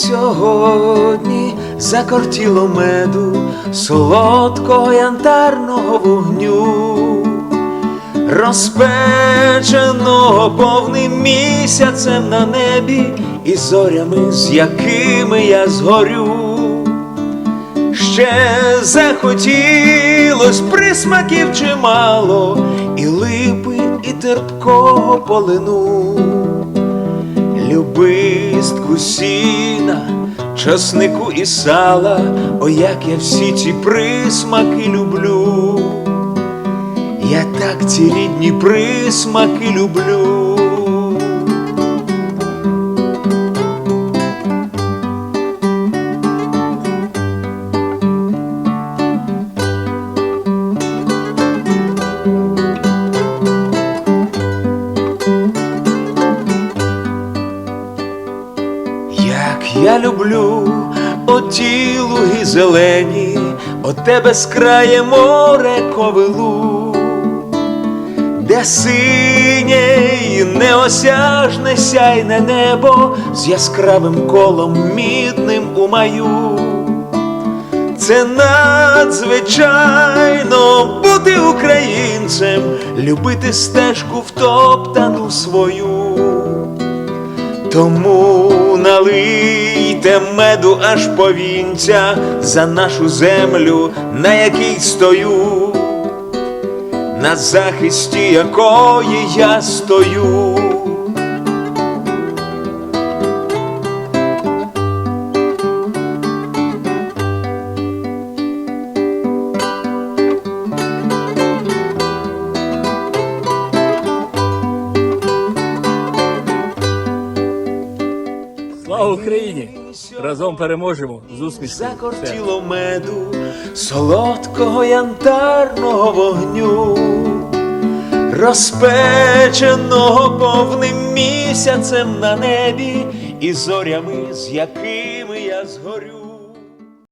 сьогодні закортіло меду, солодкого янтарного вогню, розпеченого повним місяцем на небі і зорями, з якими я згорю. Ще захотілось присмаків чимало, і липи, і терпкого полину, любистку сіна, часнику і сала, о, як я всі ці присмаки люблю, я так ці рідні присмаки люблю. Я люблю оті луги зелені, от тебе з крає море ковилу, де синє і неосяжне сяйне небо з яскравим колом мідним у маю. Це надзвичайно бути українцем, любити стежку втоптану свою. Тому налийте меду аж повінця за нашу землю, на якій стою, на захисті якої я стою. Слава Україні! Разом переможемо з усмішкою. Закортіло меду, солодкого янтарного вогню, розпеченого повним місяцем на небі і зорями, з якими